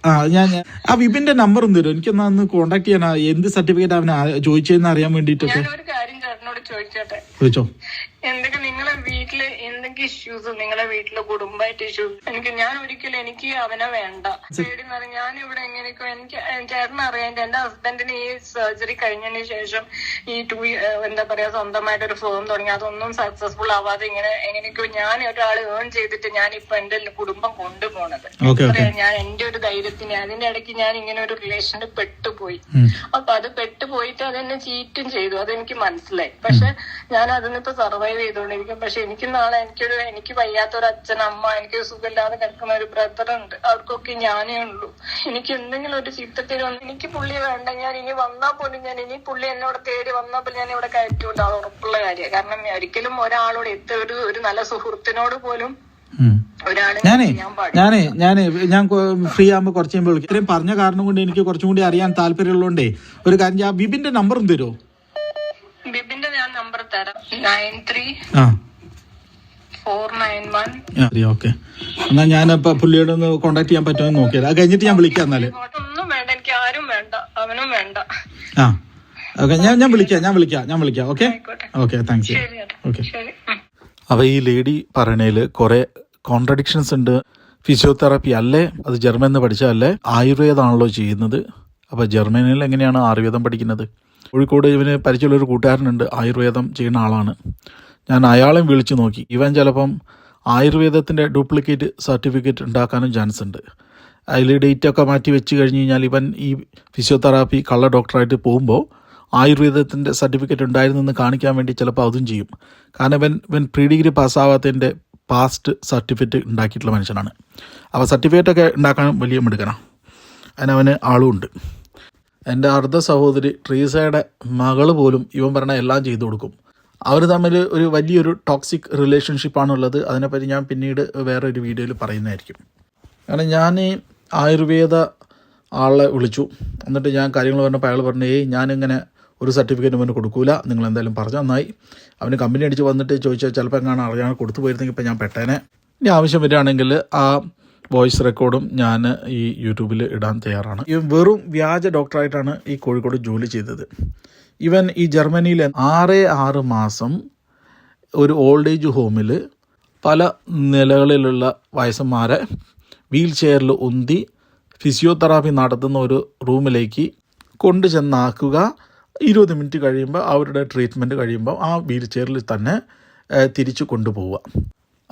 ആ ഞാൻ ആ നമ്പർ ഒന്ന് തരും എനിക്കൊന്ന് ഒന്ന് കോണ്ടാക്ട് ചെയ്യാനാ. എന്ത് സർട്ടിഫിക്കറ്റ് അവന് ചോദിച്ചതെന്ന് അറിയാൻ വേണ്ടിട്ടൊക്കെ ചോദിച്ചോട്ടെ? ചോദിച്ചോ. എന്തൊക്കെ നിങ്ങളെ വീട്ടിൽ എന്തൊക്കെ ഇഷ്യൂസ് നിങ്ങളെ വീട്ടിൽ കുടുംബമായിട്ട് ഇഷ്യൂസ് എനിക്ക് ഞാൻ ഒരിക്കലും എനിക്ക് അവനെ വേണ്ട. പേടി എന്ന് പറഞ്ഞാൽ ഞാൻ ഇവിടെ എങ്ങനെയൊക്കെ എനിക്ക് ചേട്ടന് അറിയാം. എന്റെ ഹസ്ബൻഡിന് ഈ സർജറി കഴിഞ്ഞതിന് ശേഷം ഈ ടു എന്താ പറയാ സ്വന്തമായിട്ട് ഒരു ഫോം തുടങ്ങി. അതൊന്നും സക്സസ്ഫുൾ ആവാതെ ഇങ്ങനെ എങ്ങനെയൊക്കെ ഞാൻ ഒരാൾ ഏൺ ചെയ്തിട്ട് ഞാൻ ഇപ്പൊ എന്റെ കുടുംബം കൊണ്ടുപോണത്. ഞാൻ എന്റെ ഒരു ധൈര്യത്തിന് അതിന്റെ ഇടയ്ക്ക് ഞാൻ ഇങ്ങനെ ഒരു റിലേഷനിൽ പെട്ടുപോയി. അപ്പൊ അത് പെട്ടുപോയിട്ട് അതെന്നെ ചീറ്റും ചെയ്തു. അതെനിക്ക് മനസ്സിലായി. പക്ഷെ ഞാൻ അതിനിപ്പോ സർവൈവ് ചെയ്തുകൊണ്ടിരിക്കും പക്ഷെ എനിക്ക് നാളെ എനിക്കൊരു എനിക്ക് വയ്യാത്തൊരു അച്ഛൻ അമ്മ എനിക്ക് സുഖമില്ലാതെ കിടക്കുന്ന ഒരു ബ്രദർ ഉണ്ട്. അവർക്കൊക്കെ ഞാനേ ഉള്ളൂ. എനിക്ക് എന്തെങ്കിലും ഒരു ചിത്തത്തിൽ എനിക്ക് പുള്ളി വേണ്ട ഞാൻ ഇനി വന്നാൽ പോലും ഞാൻ ഇനി പുള്ളി എന്നോട് തേടി വന്നാൽ പോലും ഞാൻ ഇവിടെ കയറ്റൂല. അത് ഉറപ്പുള്ള കാര്യമാണ്. കാരണം ഒരിക്കലും ഒരാളോട് എത്ര ഒരു ഒരു നല്ല സുഹൃത്തിനോട് പോലും ഞാനേ ഞാനേ ഞാനേ ഞാൻ ഫ്രീ ആകുമ്പോൾ കുറച്ച് കഴിയുമ്പോൾ വിളിക്കാം. ഇത്രയും പറഞ്ഞ കാരണം കൊണ്ട് എനിക്ക് കുറച്ചും കൂടി അറിയാൻ താല്പര്യമുള്ളതുകൊണ്ടേ ഒരു കാര്യം. ആ ബിബിന്റെ നമ്പറും തരുമോ തരാം. നയൻ ത്രീ ആ. ഫോർ നയൻ വൺ അറിയാം ഓക്കെ എന്നാ ഞാൻ ഇപ്പൊ പുള്ളിയോട് ഒന്ന് കോണ്ടാക്ട് ചെയ്യാൻ പറ്റുമെന്ന് നോക്കിയത് അത് കഴിഞ്ഞിട്ട് ഞാൻ വിളിക്കാം എന്നാൽ. ഒന്നും വേണ്ട എനിക്ക് ആരും വേണ്ട അവനും വേണ്ട. ആ. ഓക്കെ ഞാൻ ഞാൻ വിളിക്കാം ഞാൻ വിളിക്കാം ഞാൻ വിളിക്കാം ഓക്കെ ഓക്കെ താങ്ക്സ്. ഓക്കെ അപ്പൊ അപ്പോൾ ഈ ലേഡി പറയണേൽ കുറേ കോൺട്രഡിക്ഷൻസ് ഉണ്ട്. ഫിസിയോതെറാപ്പി അല്ലേ? അത് ജർമ്മനിൽ നിന്ന് പഠിച്ചതല്ലേ? ആയുർവേദമാണല്ലോ ചെയ്യുന്നത്. അപ്പോൾ ജർമ്മനിയിൽ എങ്ങനെയാണ് ആയുർവേദം പഠിക്കുന്നത്? കോഴിക്കോട് ഇവന് പരിചയമുള്ളൊരു കൂട്ടുകാരനുണ്ട് ആയുർവേദം ചെയ്യുന്ന ആളാണ്. ഞാൻ അയാളെയും വിളിച്ചു നോക്കി. ഇവൻ ചിലപ്പം ആയുർവേദത്തിന്റെ ഡ്യൂപ്ലിക്കേറ്റ് സർട്ടിഫിക്കറ്റ് ഉണ്ടാക്കാനും ചാൻസ് ഉണ്ട്. അതിൽ ഡേറ്റൊക്കെ മാറ്റി വെച്ച് കഴിഞ്ഞ് കഴിഞ്ഞാൽ ഇവൻ ഈ ഫിസിയോതെറാപ്പി കള്ള ഡോക്ടറായിട്ട് പോകുമ്പോൾ ആയുർവേദത്തിന്റെ സർട്ടിഫിക്കറ്റ് ഉണ്ടായിരുന്നെന്ന് കാണിക്കാൻ വേണ്ടി ചിലപ്പോൾ അതും ചെയ്യും. കാരണം ഇവൻ ഇവൻ പ്രീ ഡിഗ്രി പാസ്സാവാത്തതിന്റെ പാസ്റ്റ് സർട്ടിഫിക്കറ്റ് ഉണ്ടാക്കിയിട്ടുള്ള മനുഷ്യനാണ്. അപ്പോൾ സർട്ടിഫിക്കറ്റൊക്കെ ഉണ്ടാക്കാൻ വലിയ മിടുക്കനാണ് അതിനവന് ആളും ഉണ്ട്. എന്റെ അർദ്ധ സഹോദരി ട്രീസയുടെ മകൾ പോലും ഇവൻ പറഞ്ഞ എല്ലാം ചെയ്തു കൊടുക്കും. അവർ തമ്മിൽ ഒരു വലിയൊരു ടോക്സിക് റിലേഷൻഷിപ്പാണുള്ളത് അതിനെപ്പറ്റി ഞാൻ പിന്നീട് വേറെ ഒരു വീഡിയോയിൽ പറയുന്നതായിരിക്കും. കാരണം ഞാൻ ആയുർവേദ ആളെ വിളിച്ചു. എന്നിട്ട് ഞാൻ കാര്യങ്ങൾ പറഞ്ഞപ്പോൾ അയാൾ പറഞ്ഞു ഏയ് ഞാനിങ്ങനെ ഒരു സർട്ടിഫിക്കറ്റ് അവന് കൊടുക്കൂല. നിങ്ങൾ എന്തായാലും പറഞ്ഞു നന്നായി. അവന് കമ്പനി അടിച്ച് വന്നിട്ട് ചോദിച്ചാൽ ചിലപ്പോൾ എങ്ങാണ് അറിയാൻ കൊടുത്തു പോയിരുന്നെങ്കിൽ ഇപ്പം ഞാൻ പെട്ടേനെ. ഇനി ആവശ്യം വരികയാണെങ്കിൽ ആ വോയിസ് റെക്കോർഡും ഞാൻ ഈ യൂട്യൂബിൽ ഇടാൻ തയ്യാറാണ്. ഇവൻ വെറും വ്യാജ ഡോക്ടറായിട്ടാണ് ഈ കോഴിക്കോട് ജോലി ചെയ്തത്. ഇവൻ ഈ ജർമ്മനിയിൽ ആറ് ആറ് മാസം ഒരു ഓൾഡ് ഏജ് ഹോമിൽ പല നിലകളിലുള്ള വയസ്സന്മാരെ വീൽ ചെയറിൽ ഉന്തി ഫിസിയോതെറാപ്പി നടത്തുന്ന ഒരു റൂമിലേക്ക് കൊണ്ടു ചെന്നാക്കുക. ഇരുപത് മിനിറ്റ് കഴിയുമ്പോൾ അവരുടെ ട്രീറ്റ്മെന്റ് കഴിയുമ്പോൾ ആ വീൽ ചെയറിൽ തന്നെ തിരിച്ചു കൊണ്ടുപോവുക.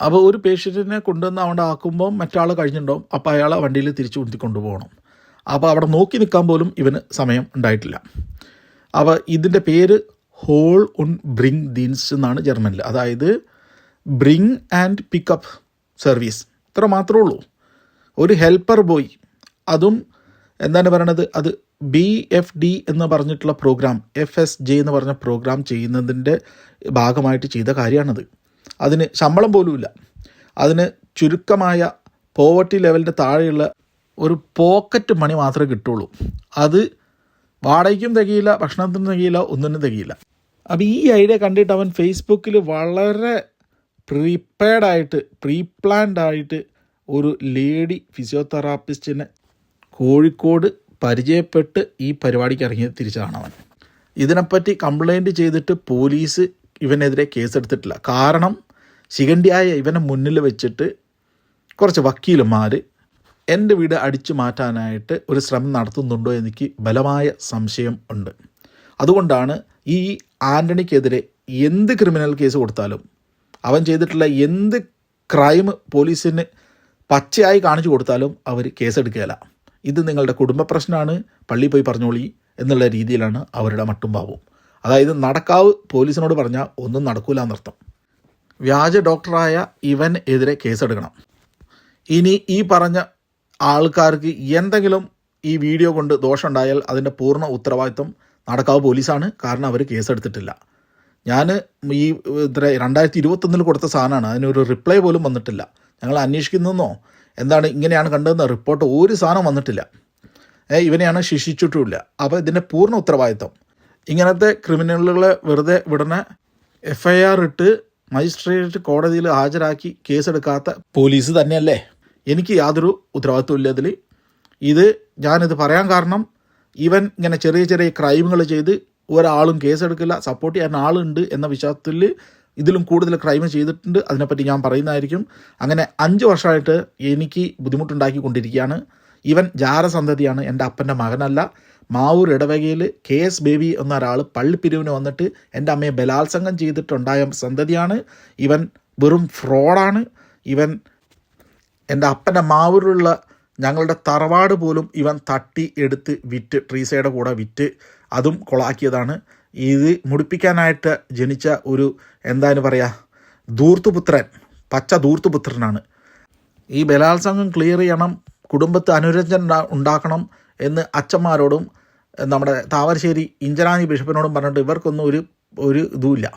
അപ്പോൾ ഒരു പേഷ്യന്റിനെ കൊണ്ടുവന്ന് അവിടെ ആക്കുമ്പോൾ മറ്റാൾ കഴിഞ്ഞിട്ടുണ്ടാവും. അപ്പോൾ അയാളെ വണ്ടിയിൽ തിരിച്ചു കൊണ്ടു കൊണ്ടുപോകണം അപ്പോൾ അവിടെ നോക്കി നിൽക്കാൻ പോലും ഇവന് സമയം ഉണ്ടായിട്ടില്ല. അപ്പോൾ ഇതിന്റെ പേര് ഹോൾ ഉൺ ബ്രിങ് ദീൻസ് എന്നാണ് ജർമ്മനിൽ അതായത് ബ്രിങ് ആൻഡ് പിക്കപ്പ് സർവീസ് ഇത്ര മാത്രമേ ഉള്ളൂ. ഒരു ഹെൽപ്പർ ബോയ് അതും എന്താണ് പറയണത്? അത് ബി എഫ് ഡി എന്ന് പറഞ്ഞിട്ടുള്ള പ്രോഗ്രാം എഫ് എസ് ജെ എന്ന് പറഞ്ഞ പ്രോഗ്രാം ചെയ്യുന്നതിന്റെ ഭാഗമായിട്ട് ചെയ്ത കാര്യമാണത്. അതിന് ശമ്പളം പോലുമില്ല. അതിന് ചുരുക്കമായ പോവർട്ടി ലെവലിന്റെ താഴെയുള്ള ഒരു പോക്കറ്റ് മണി മാത്രമേ കിട്ടുള്ളൂ. അത് വാടകയ്ക്കും തികയില്ല ഭക്ഷണത്തിനും തികയില്ല ഒന്നിനും തികയില്ല. അപ്പോൾ ഈ ഐഡിയ കണ്ടിട്ട് അവൻ ഫേസ്ബുക്കിൽ വളരെ പ്രീപെയ്ഡ് ആയിട്ട് പ്രീ പ്ലാൻഡ് ആയിട്ട് ഒരു ലേഡി ഫിസിയോതെറാപ്പിസ്റ്റിനെ കോഴിക്കോട് പരിചയപ്പെട്ട് ഈ പരിപാടിക്ക് ഇറങ്ങി തിരിച്ചാണ് അവൻ. ഇതിനെപ്പറ്റി കംപ്ലൈന്റ് ചെയ്തിട്ട് പോലീസ് ഇവനെതിരെ കേസെടുത്തിട്ടില്ല. കാരണം ശിഖണ്ഡിയായ ഇവനെ മുന്നിൽ വെച്ചിട്ട് കുറച്ച് വക്കീലന്മാർ എന്റെ വീട് അടിച്ചു മാറ്റാനായിട്ട് ഒരു ശ്രമം നടത്തുന്നുണ്ടോ എനിക്ക് ബലമായ സംശയം ഉണ്ട്. അതുകൊണ്ടാണ് ഈ ആന്റണിക്കെതിരെ എന്ത് ക്രിമിനൽ കേസ് കൊടുത്താലും അവൻ ചെയ്തിട്ടുള്ള എന്ത് ക്രൈം പോലീസിന് പച്ചയായി കാണിച്ചു കൊടുത്താലും അവർ കേസെടുക്കുകയില്ല. ഇത് നിങ്ങളുടെ കുടുംബ പ്രശ്നമാണ് പള്ളിയിൽ പോയി പറഞ്ഞോളി എന്നുള്ള രീതിയിലാണ് അവരുടെ മട്ടും ഭാവവും അതായത് നടക്കാവ് പോലീസിനോട് പറഞ്ഞാൽ ഒന്നും നടക്കൂല എന്നർത്ഥം. വ്യാജ ഡോക്ടറായ ഇവൻ എതിരെ കേസെടുക്കണം. ഇനി ഈ പറഞ്ഞ ആൾക്കാർക്ക് എന്തെങ്കിലും ഈ വീഡിയോ കൊണ്ട് ദോഷമുണ്ടായാൽ അതിന്റെ പൂർണ ഉത്തരവാദിത്വം നടക്കാവ് പോലീസാണ്. കാരണം അവർ കേസെടുത്തിട്ടില്ല. ഞാൻ ഈ ഇത്ര രണ്ടായിരത്തി ഇരുപത്തൊന്നിൽ കൊടുത്ത സാധനമാണ്. അതിനൊരു റിപ്ലൈ പോലും വന്നിട്ടില്ല. ഞങ്ങൾ അന്വേഷിക്കുന്നതെന്നോ എന്താണ് ഇങ്ങനെയാണ് കണ്ടതെന്ന് റിപ്പോർട്ട് ഒരു സാധനം വന്നിട്ടില്ല. ഇവനെയാണ് ശിക്ഷിച്ചിട്ടുമില്ല. അപ്പോൾ ഇതിന്റെ പൂർണ ഉത്തരവാദിത്വം. ഇങ്ങനത്തെ ക്രിമിനലുകളെ വെറുതെ വിടണ എഫ് ഐ ആർ ഇട്ട് മജിസ്ട്രേറ്റ് കോടതിയിൽ ഹാജരാക്കി കേസെടുക്കാത്ത പോലീസ് തന്നെയല്ലേ? എനിക്ക് യാതൊരു ഉത്തരവാദിത്വം ഇല്ല ഇതിൽ ഇത് ഞാനിത് പറയാൻ കാരണം ഇവൻ ഇങ്ങനെ ചെറിയ ചെറിയ ക്രൈമുകൾ ചെയ്ത് ഒരാളും കേസെടുക്കില്ല സപ്പോർട്ട് ചെയ്യാൻ ആളുണ്ട് എന്ന വിശ്വാസത്തിൽ ഇതിലും കൂടുതൽ ക്രൈം ചെയ്തിട്ടുണ്ട്. അതിനെപ്പറ്റി ഞാൻ പറയുന്നതായിരിക്കും. അങ്ങനെ അഞ്ച് വർഷമായിട്ട് എനിക്ക് ബുദ്ധിമുട്ടുണ്ടാക്കി കൊണ്ടിരിക്കുകയാണ് ഇവൻ ജാരസന്തതിയാണ് എന്റെ അപ്പന്റെ മകനല്ല. മാവൂർ ഇടവകയിൽ കെ എസ് ബേബി എന്ന ഒരാൾ പള്ളിപ്പിരിവിന് വന്നിട്ട് എന്റെ അമ്മയെ ബലാത്സംഗം ചെയ്തിട്ടുണ്ടായ സന്തതിയാണ് ഇവൻ വെറും ഫ്രോഡാണ്. ഇവൻ എന്റെ അപ്പന്റെ മാവൂരിലുള്ള ഞങ്ങളുടെ തറവാട് പോലും ഇവൻ തട്ടി എടുത്ത് വിറ്റ് ട്രീസയുടെ കൂടെ വിറ്റ് അതും കൊളാക്കിയതാണ്. ഇത് മുടിപ്പിക്കാനായിട്ട് ജനിച്ച ഒരു എന്താണ് പറയുക ധൂർത്തുപുത്രൻ പച്ച ധൂർത്തുപുത്രനാണ്. ഈ ബലാത്സംഗം ക്ലിയർ ചെയ്യണം കുടുംബത്ത് അനുരഞ്ജന ഉണ്ടാക്കണം എന്ന് അച്ഛന്മാരോടും നമ്മുടെ താവരശ്ശേരി ഇഞ്ചനാനി ബിഷപ്പിനോടും പറഞ്ഞിട്ട് ഇവർക്കൊന്നും ഒരു ഒരു ഇതുമില്ല.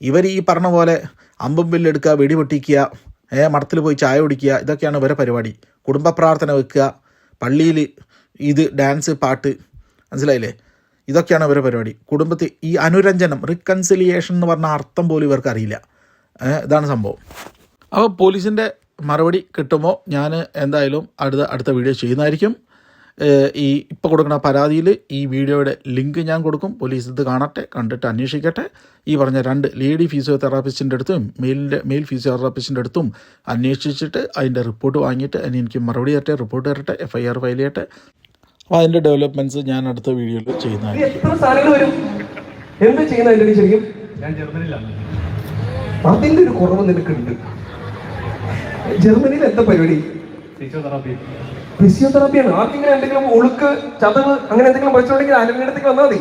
ഇവർ ഈ പറഞ്ഞ പോലെ അമ്പും ബില്ലെടുക്കുക വെടിപൊട്ടിക്കുക ഏ മഠത്തിൽ പോയി ചായ കുടിക്കുക ഇതൊക്കെയാണ് ഇവരെ പരിപാടി. കുടുംബ പ്രാർത്ഥന വെക്കുക പള്ളിയിൽ ഇത് ഡാൻസ് പാട്ട് മനസ്സിലായില്ലേ? ഇതൊക്കെയാണ് ഇവരെ പരിപാടി. കുടുംബത്തിൽ ഈ അനുരഞ്ജനം റിക്കൺസിലിയേഷൻ എന്ന് പറഞ്ഞ അർത്ഥം പോലും ഇവർക്ക് അറിയില്ല. ഇതാണ് സംഭവം. അപ്പോൾ പോലീസിന്റെ മറുപടി കിട്ടുമ്പോൾ ഞാൻ എന്തായാലും അടുത്ത അടുത്ത വീഡിയോ ചെയ്യുന്നതായിരിക്കും. ഈ ഇപ്പോൾ കൊടുക്കുന്ന പരാതിയിൽ ഈ വീഡിയോയുടെ ലിങ്ക് ഞാൻ കൊടുക്കും. പോലീസ് ഇത് കാണട്ടെ കണ്ടിട്ട് അന്വേഷിക്കട്ടെ. ഈ പറഞ്ഞ രണ്ട് ലേഡി ഫിസിയോതെറാപ്പിസ്റ്റിന്റെ അടുത്തും മെയിലിന്റെ മെയിൽ ഫിസിയോതെറാപ്പിസ്റ്റിന്റെ അടുത്തും അന്വേഷിച്ചിട്ട് അതിന്റെ റിപ്പോർട്ട് വാങ്ങിയിട്ട് അതിന് എനിക്ക് മറുപടി തരട്ടെ റിപ്പോർട്ട് തരട്ടെ എഫ് ഐ ആർ ഫയൽ ചെയ്യട്ടെ. അപ്പോൾ അതിന്റെ ഡെവലപ്മെന്റ്സ് ഞാൻ അടുത്ത വീഡിയോയിൽ ചെയ്യുന്നതായിരിക്കും. എത്ര സാധനങ്ങൾ വരും? എന്ത് ചെയ്യുന്ന അതിന്റെ ശരിക്കും? ഞാൻ ജർമ്മനിയിലാണ് അതിന്റെ ഒരു കുറവ് നിനക്കുണ്ട്. ജർമ്മനിയിൽ എന്താ പരിപാടി? ഫിസിയോതെറാപ്പി ഫിസിയോതെറാപ്പിയാണ്. ആർക്കെങ്കിലും എന്തെങ്കിലും ഒളുക്ക് ചതവ് അങ്ങനെ എന്തെങ്കിലും പ്രശ്നമുണ്ടെങ്കിൽ ആരോഗ്യത്തിലേക്ക് വന്നാൽ മതി.